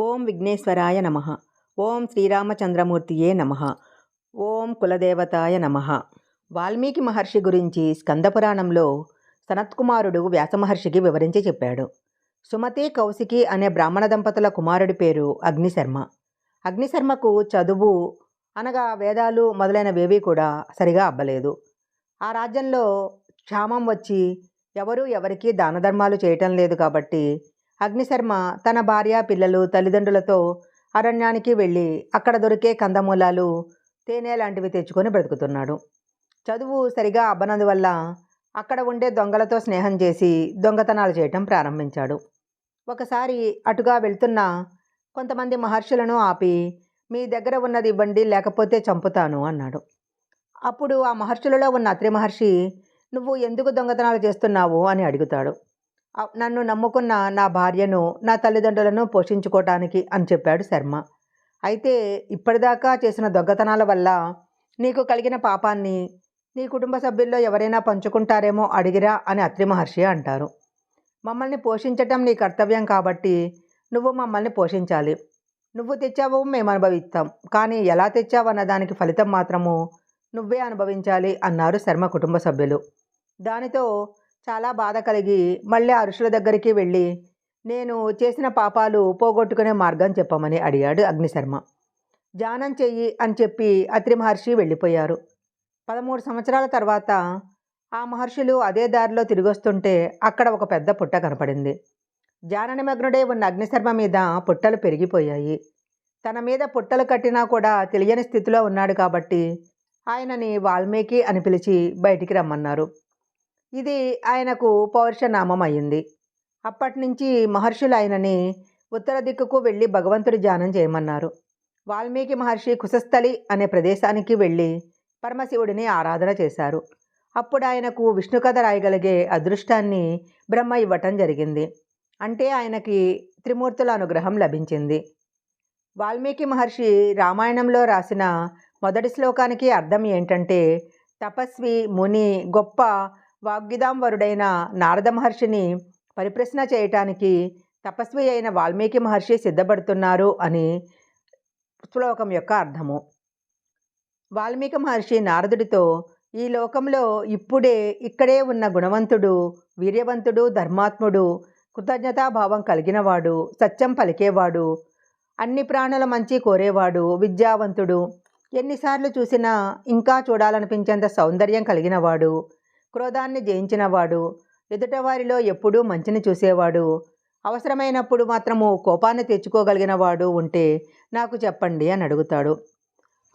ఓం విఘ్నేశ్వరాయ నమ. ఓం శ్రీరామచంద్రమూర్తియే నమ. ఓం కులదేవతాయ నమ. వాల్మీకి మహర్షి గురించి స్కందపురాణంలో సనత్కుమారుడు వ్యాసమహర్షికి వివరించి చెప్పాడు. సుమతి కౌశికి అనే బ్రాహ్మణ దంపతుల కుమారుడి పేరు అగ్నిశర్మ. అగ్నిశర్మకు చదువు అనగా వేదాలు మొదలైనవేవి కూడా సరిగా అబ్బలేదు. ఆ రాజ్యంలో క్షామం వచ్చి ఎవరూ ఎవరికీ దానధర్మాలు చేయటం లేదు కాబట్టి అగ్నిశర్మ తన భార్య పిల్లలు తల్లిదండ్రులతో అరణ్యానికి వెళ్ళి అక్కడ దొరికే కందమూలాలు తేనె లాంటివి తెచ్చుకొని బ్రతుకుతున్నాడు. చదువు సరిగా అబ్బనందువల్ల అక్కడ ఉండే దొంగలతో స్నేహం చేసి దొంగతనాలు చేయటం ప్రారంభించాడు. ఒకసారి అటుగా వెళ్తున్న కొంతమంది మహర్షులను ఆపి మీ దగ్గర ఉన్నది ఇవ్వండి లేకపోతే చంపుతాను అన్నాడు. అప్పుడు ఆ మహర్షులలో ఉన్న అత్రి మహర్షి నువ్వు ఎందుకు దొంగతనాలు చేస్తున్నావు? అని అడుగుతాడు. నన్ను నమ్ముకున్న నా భార్యను నా తల్లిదండ్రులను పోషించుకోవటానికి అని చెప్పాడు శర్మ. అయితే ఇప్పటిదాకా చేసిన దొంగతనాల వల్ల నీకు కలిగిన పాపాన్ని నీ కుటుంబ సభ్యుల్లో ఎవరైనా పంచుకుంటారేమో అడిగిరా అని అత్రి మహర్షి అంటారు. మమ్మల్ని పోషించటం నీ కర్తవ్యం కాబట్టి నువ్వు మమ్మల్ని పోషించాలి. నువ్వు తెచ్చావు మేము అనుభవిస్తాం. కానీ ఎలా తెచ్చావు అన్న దానికి ఫలితం మాత్రము నువ్వే అనుభవించాలి అన్నారు శర్మ కుటుంబ సభ్యులు. దానితో చాలా బాధ కలిగి మళ్ళీ ఆ ఋషుల దగ్గరికి వెళ్ళి నేను చేసిన పాపాలు పోగొట్టుకునే మార్గం చెప్పమని అడిగాడు అగ్నిశర్మ. ధ్యానం చెయ్యి అని చెప్పి అత్రి మహర్షి వెళ్ళిపోయారు. పదమూడు సంవత్సరాల తర్వాత ఆ మహర్షులు అదే దారిలో తిరిగొస్తుంటే అక్కడ ఒక పెద్ద పుట్ట కనపడింది. జాననిమగ్నుడే ఉన్న అగ్నిశర్మ మీద పుట్టలు పెరిగిపోయాయి. తన మీద పుట్టలు కట్టినా కూడా తెలియని స్థితిలో ఉన్నాడు కాబట్టి ఆయనని వాల్మీకి అని పిలిచి బయటికి రమ్మన్నారు. ఇది ఆయనకు పౌరుషనామం అయింది అప్పటి నుంచి మహర్షులు ఆయనని ఉత్తర దిక్కుకు వెళ్ళి భగవంతుడి ధ్యానం చేయమన్నారు. వాల్మీకి మహర్షి కుశస్థలి అనే ప్రదేశానికి వెళ్ళి పరమశివుడిని ఆరాధన చేశారు. అప్పుడు ఆయనకు విష్ణు కథ రాయగలిగే అదృష్టాన్ని బ్రహ్మ ఇవ్వటం జరిగింది. అంటే ఆయనకి త్రిమూర్తుల అనుగ్రహం లభించింది. వాల్మీకి మహర్షి రామాయణంలో రాసిన మొదటి శ్లోకానికి అర్థం ఏంటంటే తపస్వి ముని గొప్ప వాగ్విదాంవరుడైన నారద మహర్షిని పరిప్రశ్న చేయటానికి తపస్వి అయిన వాల్మీకి మహర్షి సిద్ధపడుతున్నారు అని శ్లోకం యొక్క అర్థము. వాల్మీకి మహర్షి నారదుడితో ఈ లోకంలో ఇప్పుడే ఇక్కడే ఉన్న గుణవంతుడు వీర్యవంతుడు ధర్మాత్ముడు కృతజ్ఞతాభావం కలిగినవాడు సత్యం పలికేవాడు అన్ని ప్రాణుల మంచి కోరేవాడు విద్యావంతుడు ఎన్నిసార్లు చూసినా ఇంకా చూడాలనిపించేంత సౌందర్యం కలిగినవాడు క్రోధాన్ని జయించినవాడు ఎదుటవారిలో ఎప్పుడూ మంచిని చూసేవాడు. అవసరమైనప్పుడు మాత్రము కోపాన్ని తెచ్చుకోగలిగినవాడు ఉంటే నాకు చెప్పండి అని అడుగుతాడు.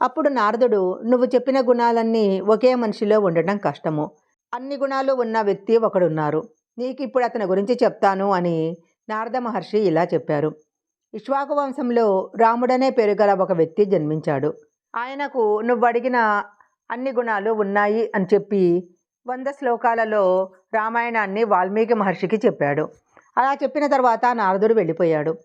అప్పుడు నారదుడు నువ్వు చెప్పిన గుణాలన్నీ ఒకే మనిషిలో ఉండటం కష్టము. అన్ని గుణాలు ఉన్న వ్యక్తి ఒకడున్నారు. నీకు ఇప్పుడు అతని గురించి చెప్తాను అని నారద మహర్షి ఇలా చెప్పారు. ఇష్వాకు వంశంలో రాముడనే పేరు గల ఒక వ్యక్తి జన్మించాడు. ఆయనకు నువ్వు అడిగిన అన్ని గుణాలు ఉన్నాయి అని చెప్పి వంద శ్లోకాలలో రామాయణాన్ని వాల్మీకి మహర్షికి చెప్పాడు. అలా చెప్పిన తర్వాత నారదుడు వెళ్ళిపోయాడు.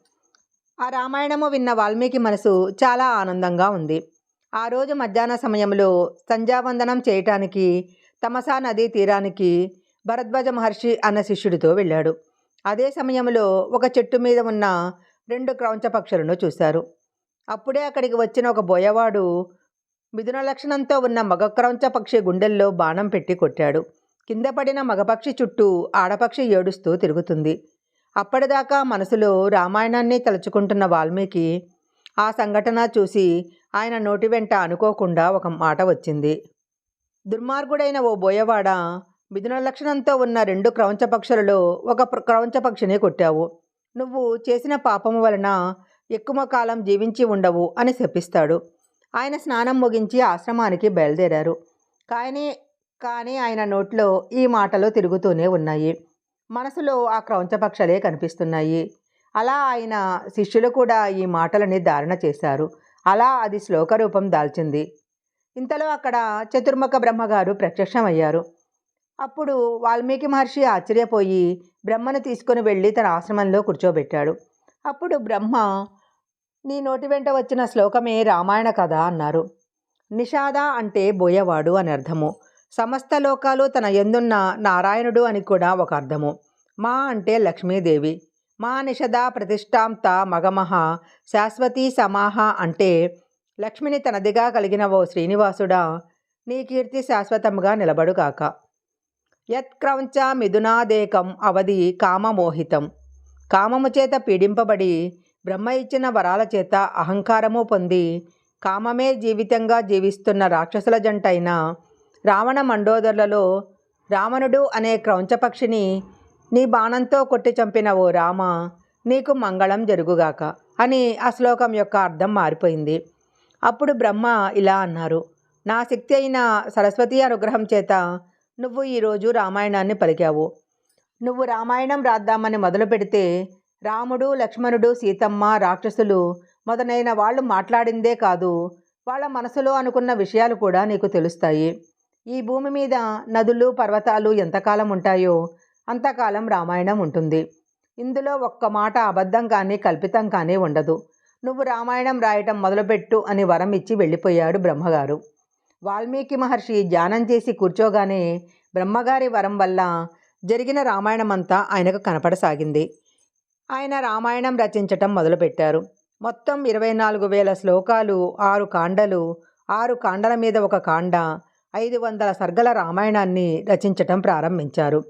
ఆ రామాయణము విన్న వాల్మీకి మనసు చాలా ఆనందంగా ఉంది. ఆ రోజు మధ్యాహ్న సమయంలో సంధ్యావందనం చేయటానికి తమసా నదీ తీరానికి భరద్వాజ మహర్షి అన్న శిష్యుడితో వెళ్ళాడు. అదే సమయంలో ఒక చెట్టు మీద ఉన్న రెండు క్రౌంచ పక్షులను చూశారు. అప్పుడే అక్కడికి వచ్చిన ఒక బోయవాడు మిథున లక్షణంతో ఉన్న మగ క్రౌంచ పక్షి గుండెల్లో బాణం పెట్టి కొట్టాడు. కింద పడిన మగపక్షి చుట్టూ ఆడపక్షి ఏడుస్తూ తిరుగుతుంది. అప్పటిదాకా మనసులో రామాయణాన్ని తలుచుకుంటున్న వాల్మీకి ఆ సంఘటన చూసి ఆయన నోటి వెంట అనుకోకుండా ఒక మాట వచ్చింది. దుర్మార్గుడైన ఓ బోయవాడ మిథున లక్షణంతో ఉన్న రెండు క్రౌంచ పక్షులలో ఒక క్రౌంచ పక్షిని కొట్టావు. నువ్వు చేసిన పాపము వలన ఎక్కువ కాలం జీవించి ఉండవు అని శపిస్తాడు. ఆయన స్నానం ముగించి ఆశ్రమానికి బయలుదేరారు. కానీ కానీ ఆయన నోట్లో ఈ మాటలు తిరుగుతూనే ఉన్నాయి. మనసులో ఆ క్రౌంచపక్షలే కనిపిస్తున్నాయి. అలా ఆయన శిష్యులు కూడా ఈ మాటలని ధారణ చేశారు. అలా అది శ్లోక రూపం దాల్చింది. ఇంతలో అక్కడ చతుర్ముఖ బ్రహ్మగారు ప్రత్యక్షమయ్యారు. అప్పుడు వాల్మీకి మహర్షి ఆశ్చర్యపోయి బ్రహ్మను తీసుకుని వెళ్ళి తన ఆశ్రమంలో కూర్చోబెట్టాడు. అప్పుడు బ్రహ్మ నీ నోటి వెంట వచ్చిన శ్లోకమే రామాయణ కథ అన్నారు. నిషాద అంటే బోయవాడు అని అర్థము. సమస్త లోకాలు తన ఎందున్న నారాయణుడు అని కూడా ఒక అర్థము. మా అంటే లక్ష్మీదేవి. మా నిషదా ప్రతిష్టాంత మగమహ శాశ్వతీ సమాహ అంటే లక్ష్మిని తనదిగా కలిగిన ఓ శ్రీనివాసుడా నీ కీర్తి శాశ్వతముగా నిలబడుగాక యత్క్రౌంచ మిథునాదేకం అవధి కామమోహితం. కామము చేత పీడింపబడి బ్రహ్మ ఇచ్చిన వరాల చేత అహంకారము పొంది కామమే జీవితంగా జీవిస్తున్న రాక్షసుల జంటైన రావణ మండోదరులలో రావణుడు అనే క్రౌంచపక్షిని నీ బాణంతో కొట్టి చంపిన ఓ రామ నీకు మంగళం జరుగుగాక అని ఆ శ్లోకం యొక్క అర్థం మారిపోయింది. అప్పుడు బ్రహ్మ ఇలా అన్నారు నా శక్తి అయిన సరస్వతి అనుగ్రహం చేత నువ్వు ఈరోజు రామాయణాన్ని పలికావు. నువ్వు రామాయణం రాద్దామని మొదలు పెడితే రాముడు లక్ష్మణుడు సీతమ్మ రాక్షసులు మొదలైన వాళ్ళు మాట్లాడిందే కాదు. వాళ్ళ మనసులో అనుకున్న విషయాలు కూడా నీకు తెలుస్తాయి. ఈ భూమి మీద నదులు పర్వతాలు ఎంతకాలం ఉంటాయో అంతకాలం రామాయణం ఉంటుంది. ఇందులో ఒక్క మాట అబద్ధం కానీ కల్పితం కానీ ఉండదు. నువ్వు రామాయణం రాయటం మొదలుపెట్టు అని వరం ఇచ్చి వెళ్ళిపోయాడు బ్రహ్మగారు. వాల్మీకి మహర్షి ధ్యానం చేసి కూర్చోగానే బ్రహ్మగారి వరం వల్ల జరిగిన రామాయణమంతా ఆయనకు కనపడసాగింది. ఆయన రామాయణం రచించటం మొదలుపెట్టారు. మొత్తం ఇరవై నాలుగు వేల శ్లోకాలు ఆరు కాండలు ఆరు కాండల మీద ఒక కాండ ఐదు వందల సర్గల రామాయణాన్ని రచించటం ప్రారంభించారు.